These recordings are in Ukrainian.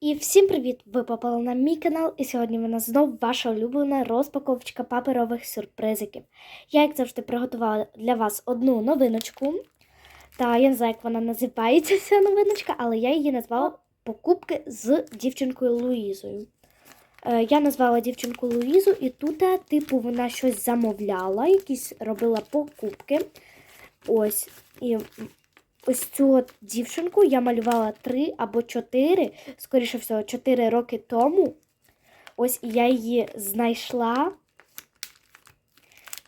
І всім привіт! Ви попали на мій канал, і сьогодні в нас знов ваша улюблена розпаковочка паперових сюрпризиків. Я, як завжди, приготувала для вас одну новиночку. Та я не знаю, як вона називається, ця новиночка, але я її назвала Покупки з дівчинкою Луїзою. Е, Я назвала дівчинку Луїзу, і тут, е, типу, вона щось замовляла, якісь робила покупки. Ось. І ось цю дівчинку я малювала три або чотири, скоріше всього, чотири роки тому. Ось я її знайшла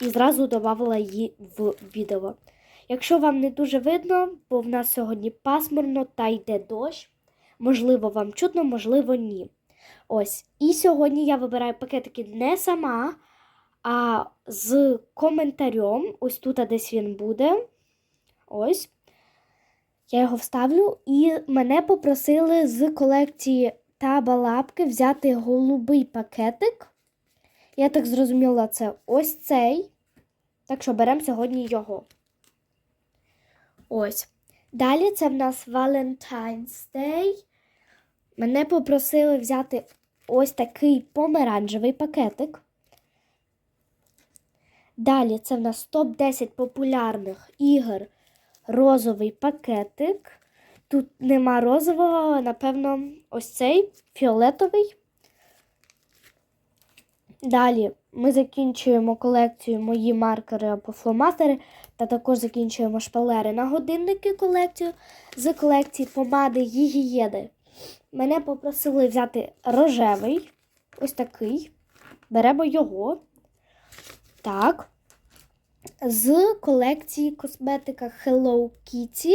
і зразу додавала її в відео. Якщо вам не дуже видно, бо в нас сьогодні пасмурно та йде дощ, можливо, вам чутно, можливо, ні. Ось. І сьогодні я вибираю пакетики не сама, а з коментарем. Ось тут десь він буде. Ось. Я його вставлю, і мене попросили з колекції Таба Лапки взяти голубий пакетик. Я так зрозуміла, це ось цей. Так що беремо сьогодні його. Ось. Далі це в нас Valentine's Day. Мене попросили взяти ось такий помаранчевий пакетик. Далі це в нас топ-10 популярних ігор розовий пакетик. Тут нема розового, напевно, ось цей фіолетовий. Далі ми закінчуємо колекцію мої маркери або фломастери, та також закінчуємо шпалери на годинники колекцію з колекції помади гігієни. Мене попросили взяти рожевий, ось такий. Беремо його. Так з колекції косметика Hello Kitty.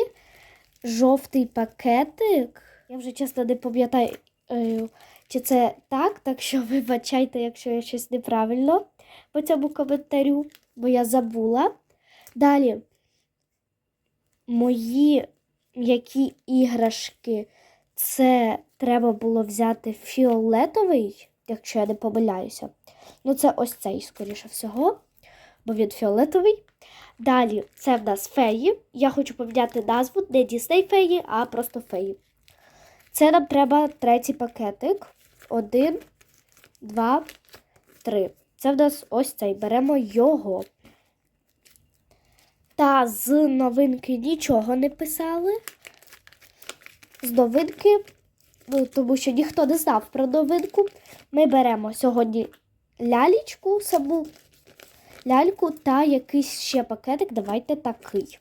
Жовтий пакетик. Я вже чесно не пам'ятаю, е, чи це так, так що вибачайте, якщо я щось неправильно по цьому коментарю, бо я забула. Далі мої м'які іграшки. Це треба було взяти фіолетовий, якщо я не помиляюся. Ну, це ось цей, скоріше всього бо він фіолетовий. Далі це в нас феї. Я хочу поміняти назву не Дісней феї, а просто феї. Це нам треба третій пакетик. Один, два, три. Це в нас ось цей. Беремо його. Та з новинки нічого не писали. З новинки, ну, тому що ніхто не знав про новинку. Ми беремо сьогодні лялічку саму ляльку та якийсь ще пакетик. Давайте такий.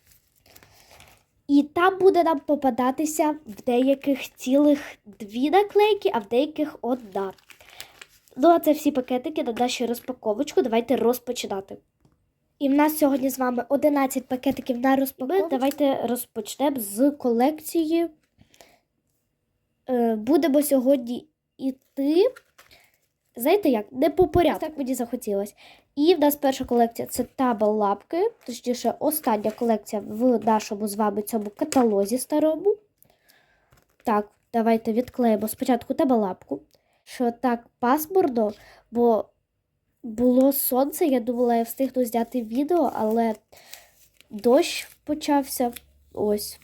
І там буде нам попадатися в деяких цілих дві наклейки, а в деяких одна. Ну, а це всі пакетики на нашу розпаковочку. Давайте розпочинати. І в нас сьогодні з вами 11 пакетиків на розпаковку. Давайте розпочнемо з колекції. Е, Будемо сьогодні йти. Знаєте як? Не по порядку. Так мені захотілося. І в нас перша колекція це табел лапки, точніше, остання колекція в нашому з вами цьому каталозі старому. Так, давайте відклеїмо спочатку табел лапку. Що так пасмурно, бо було сонце, я думала, я встигну зняти відео, але дощ почався. Ось.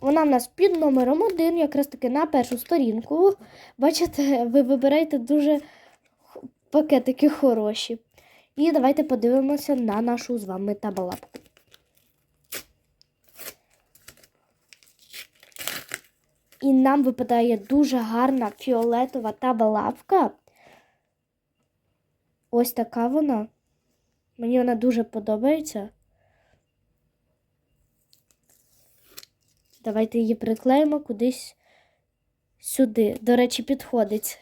Вона в нас під номером один, якраз таки на першу сторінку. Бачите, ви вибираєте дуже пакетики хороші. І давайте подивимося на нашу з вами табалапку. І нам випадає дуже гарна фіолетова табалапка. Ось така вона. Мені вона дуже подобається. Давайте її приклеїмо кудись сюди. До речі, підходить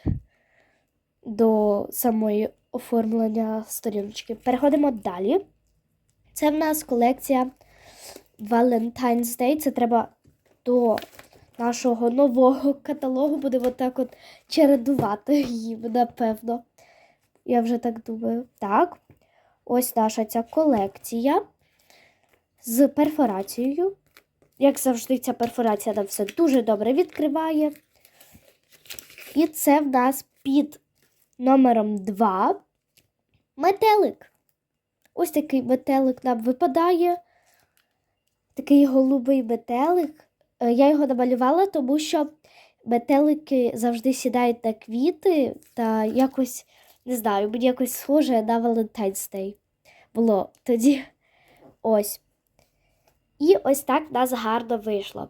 до самої оформлення сторіночки. Переходимо далі. Це в нас колекція Valentine's Day. Це треба до нашого нового каталогу. Будемо так от чередувати її, напевно. Я вже так думаю. Так, ось наша ця колекція з перфорацією. Як завжди, ця перфорація нам все дуже добре відкриває. І це в нас під номером 2 метелик. Ось такий метелик нам випадає. Такий голубий метелик. Е, Я його намалювала, тому що метелики завжди сідають на квіти та якось, не знаю, мені якось схоже на Valentine's Day було тоді. Ось. І ось так в нас гарно вийшло.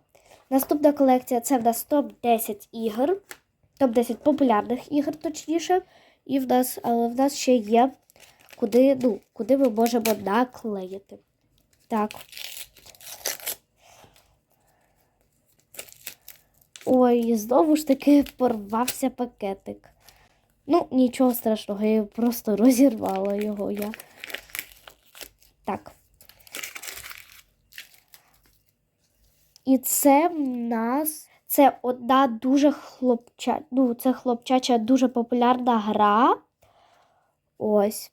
Наступна колекція це в нас топ-10 ігор, топ-10 популярних ігор, точніше. І в нас, але в нас ще є, куди, ну, куди ми можемо наклеїти. Так. Ой, знову ж таки порвався пакетик. Ну, нічого страшного, я просто розірвала його я. Так. І це в нас це одна дуже хлопча, ну, це хлопчача дуже популярна гра. Ось.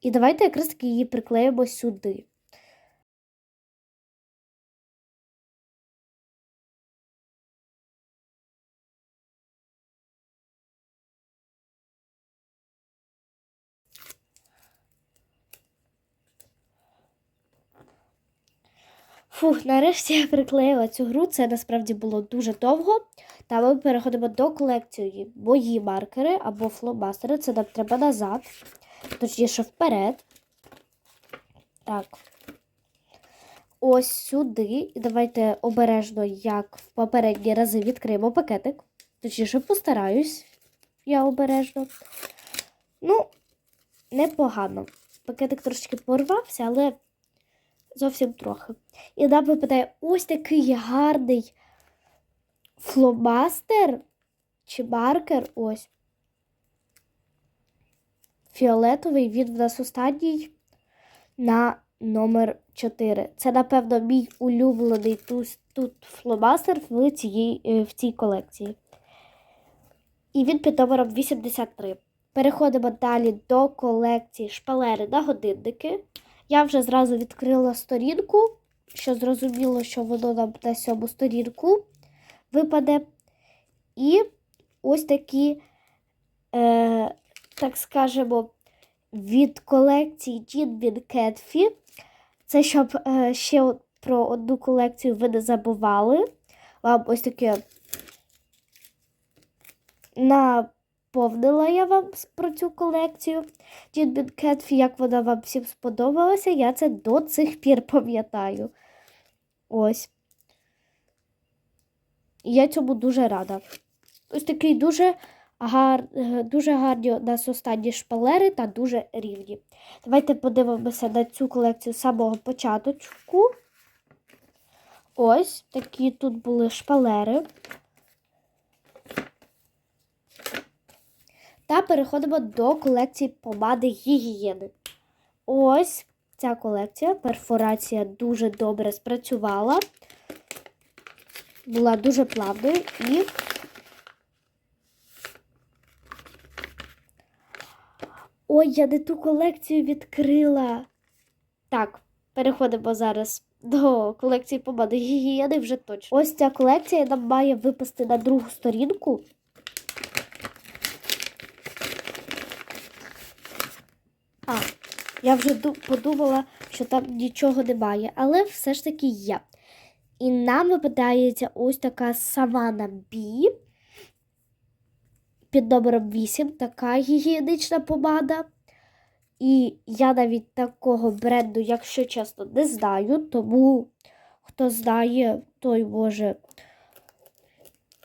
І давайте якраз таки її приклеїмо сюди. Фух, нарешті я приклеїла цю гру. Це насправді було дуже довго. Та ми переходимо до колекції мої маркери або фломастери. Це нам треба назад, точніше вперед. Так. Ось сюди. І давайте обережно, як в попередні рази, відкриємо пакетик. Точніше, постараюсь. Я обережно. Ну, непогано. Пакетик трошки порвався, але зовсім трохи. І нам випадає ось такий гарний фломастер чи маркер. Ось. Фіолетовий, він в нас останній на номер 4. Це, напевно, мій улюблений тут, тут фломастер в, цій, в цій колекції. І він під номером 83. Переходимо далі до колекції шпалери на годинники. Я вже зразу відкрила сторінку, що зрозуміло, що воно нам на сьому сторінку випаде. І ось такі, е, так скажемо, від колекції Джінбін Кетфі. Це щоб е, ще про одну колекцію ви не забували. Вам ось таке наповнила я вам про цю колекцію. Джінбін Кетфі, як вона вам всім сподобалася, я це до цих пір пам'ятаю. Ось. І я цьому дуже рада. Ось такий дуже гар... дуже гарні у нас останні шпалери та дуже рівні. Давайте подивимося на цю колекцію з самого початку. Ось такі тут були шпалери. Та переходимо до колекції помади гігієни. Ось ця колекція. Перфорація дуже добре спрацювала. Була дуже плавною і Ой, я не ту колекцію відкрила. Так, переходимо зараз до колекції помади гігієни вже точно. Ось ця колекція нам має випасти на другу сторінку. А, я вже подумала, що там нічого немає, але все ж таки є. І нам випадається ось така Савана Бі під номером 8, така гігієнична помада. І я навіть такого бренду, якщо чесно, не знаю, тому хто знає, той може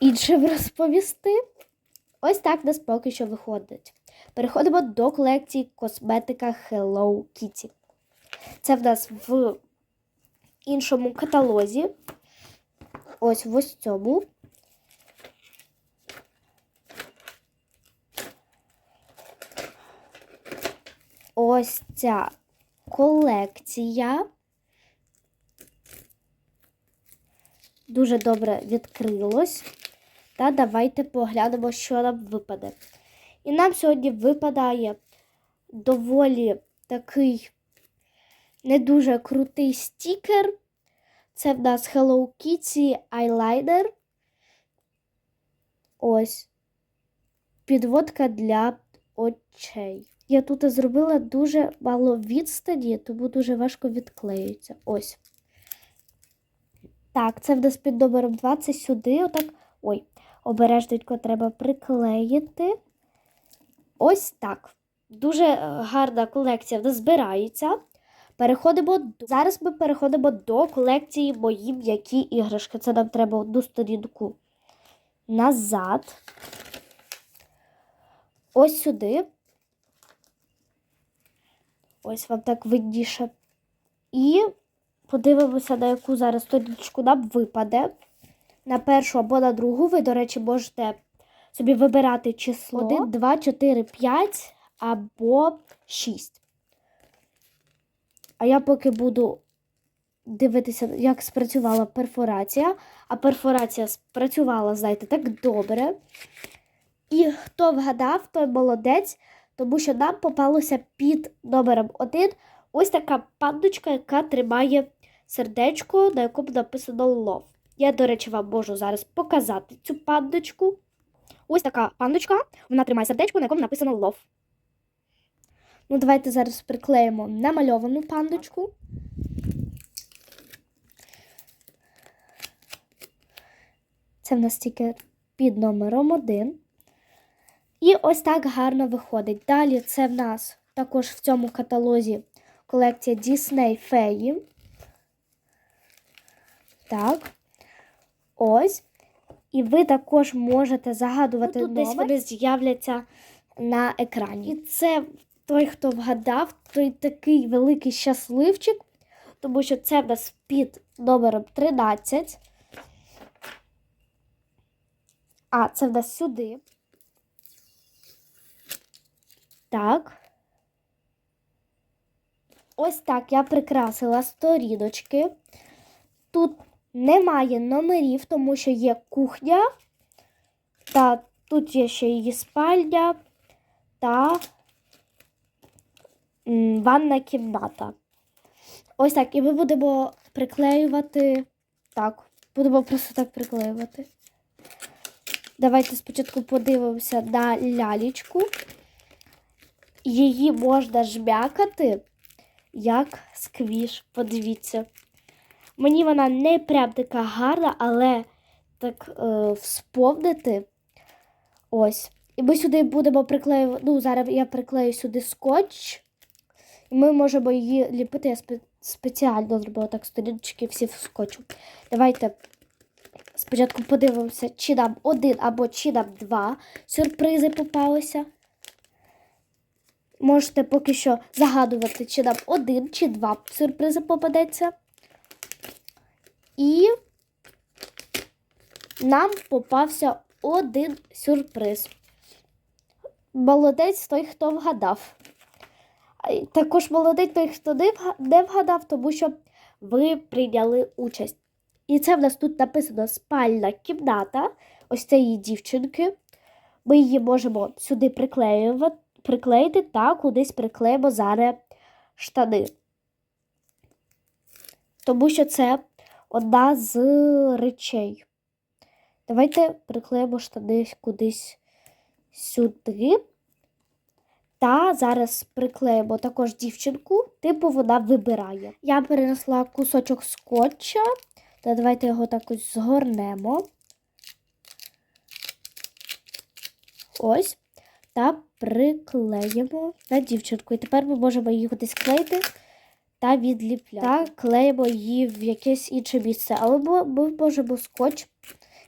іншим розповісти. Ось так нас поки що виходить. Переходимо до колекції косметика Hello Kitty. Це в нас в іншому каталозі. Ось в ось цьому. Ось ця колекція. Дуже добре відкрилось. Та давайте поглянемо, що нам випаде. І нам сьогодні випадає доволі такий не дуже крутий стікер. Це в нас Hello Kitty Eyeliner. Ось. Підводка для очей. Я тут зробила дуже мало відстані, тому дуже важко відклеюється. Ось. Так, це в нас під номером 20 сюди. Отак. Ой. Обережненько треба приклеїти. Ось так. Дуже е, гарна колекція в збирається. Переходимо. Зараз ми переходимо до колекції мої м'які іграшки. Це нам треба одну сторінку назад. Ось сюди. Ось вам так видніше. І подивимося, на яку зараз сторіночку нам випаде. На першу або на другу. Ви, до речі, можете собі вибирати число 1, 2, 4, 5 або 6. А я поки буду дивитися, як спрацювала перфорація. А перфорація спрацювала, знаєте, так добре. І хто вгадав, той молодець, тому що нам попалося під номером 1 ось така пандочка, яка тримає сердечко, на якому написано лов. Я, до речі, вам можу зараз показати цю пандочку. Ось така пандочка, вона тримає сердечко, на якому написано лов. Ну, давайте зараз приклеїмо намальовану пандочку. Це в нас тільки під номером 1. І ось так гарно виходить. Далі це в нас також в цьому каталозі колекція Disney Феї. Так. Ось. І ви також можете загадувати Ну, тут номер. десь вони з'являться на екрані. І це той, хто вгадав, той такий великий щасливчик, тому що це в нас під номером 13. А, це в нас сюди. Так. Ось так я прикрасила сторіночки. Тут немає номерів, тому що є кухня, та тут є ще її спальня та ванна кімната. Ось так. І ми будемо приклеювати. Так, будемо просто так приклеювати. Давайте спочатку подивимося на лялічку. Її можна жмякати, як сквіш. Подивіться. Мені вона не прям така гарна, але так е, всповнити. Ось. І ми сюди будемо приклеювати. Ну, зараз я приклею сюди скотч. І ми можемо її ліпити. Я спе- спеціально зробила так сторіночки всі в скотчу. Давайте спочатку подивимося, чи нам один або чи нам два сюрпризи попалися. Можете поки що загадувати, чи нам один, чи два сюрпризи попадеться. І нам попався один сюрприз. Молодець той, хто вгадав. Також молодець той, хто не вгадав, тому що ви прийняли участь. І це в нас тут написано спальна кімната ось цієї дівчинки. Ми її можемо сюди приклеїти та кудись приклеїмо зараз штани. Тому що це одна з речей. Давайте приклеїмо штани кудись сюди. Та зараз приклеїмо також дівчинку, типу вона вибирає. Я перенесла кусочок скотча, та давайте його так ось згорнемо. Ось. Та приклеїмо на дівчинку. І тепер ми можемо її кудись клеїти та відліпляти. Та клеїмо її в якесь інше місце. Але ми можемо скотч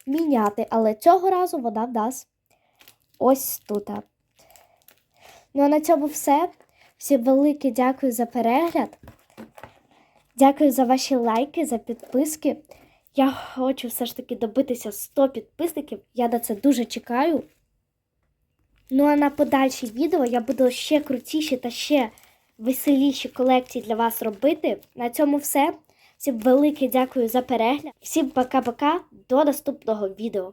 міняти. Але цього разу вона в нас ось тут. Ну а на цьому все. Всім велике дякую за перегляд. Дякую за ваші лайки, за підписки. Я хочу все ж таки добитися 100 підписників. Я на це дуже чекаю. Ну а на подальші відео я буду ще крутіші та ще веселіші колекції для вас робити. На цьому все. Всім велике дякую за перегляд. Всім пока-пока. До наступного відео.